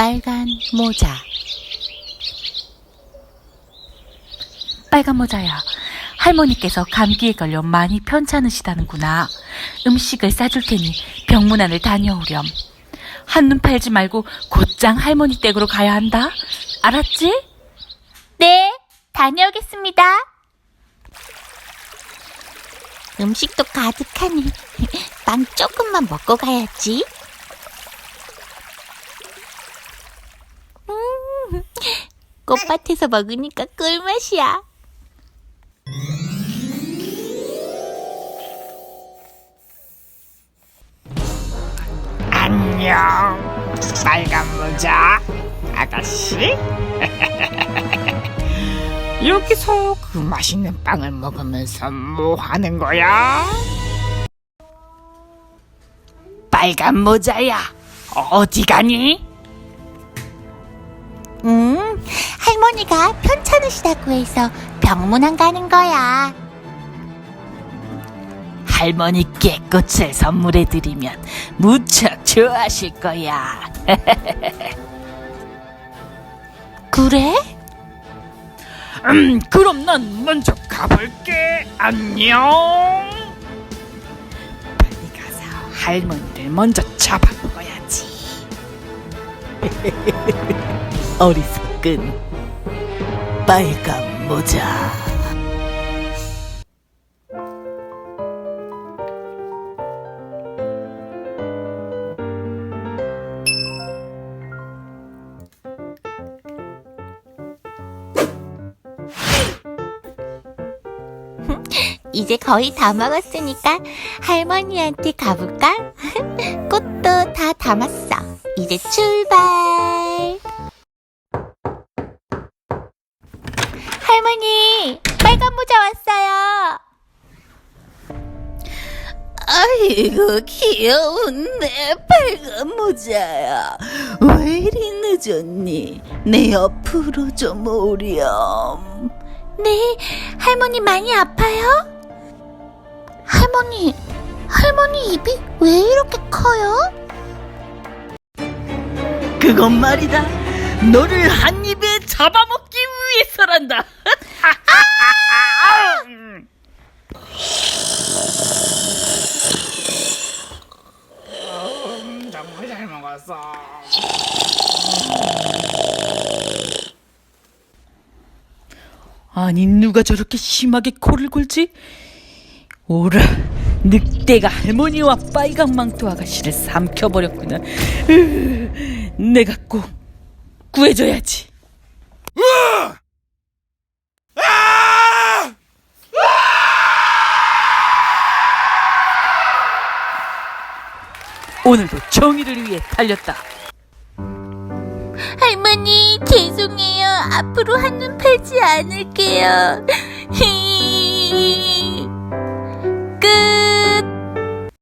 빨간 모자. 빨간 모자야. 할머니께서 감기에 걸려 많이 편찮으시다는구나. 음식을 싸줄 테니 병문안을 다녀오렴. 한눈 팔지 말고 곧장 할머니 댁으로 가야 한다. 알았지? 네, 다녀오겠습니다. 음식도 가득하니 빵 조금만 먹고 가야지. 꽃밭에서 먹으니까 꿀맛이야. 안녕 빨간 모자 아가씨 여기서 그 맛있는 빵을 먹으면서 뭐 하는 거야? 빨간 모자야 어디 가니? 할머니가 편찮으시다고 해서 병문안 가는 거야. 할머니께 꽃을 선물해드리면 무척 좋아하실 거야 그래? 음 그럼 난 먼저 가볼게 안녕 빨리 가서 할머니를 먼저 잡아먹어야지 어리석은 빨간 모자 이제 거의 다 먹었으니까 할머니한테 가볼까? 꽃도 다 담았어. 이제 출발. 할머니, 빨간 모자 왔어요. 아이고 귀여운 내 빨간 모자야 왜 이리 늦었니 내 옆으로 좀 오렴 네, 할머니 많이 아파요? 할머니, 할머니 입이 왜 이렇게 커요? 그건 말이다 너를 한 입에 잡아먹기 위해서란다 음, 정말 잘 먹었어. 아니 누가 저렇게 심하게 코를 골지? 오라 늑대가 할머니와 빨강 망토 아가씨를 삼켜버렸구나. 으, 내가 꼭 구해줘야지 오늘도 정의를 위해 달렸다 할머니, 죄송해요. 앞으로 한눈 팔지 않을게요. 끝.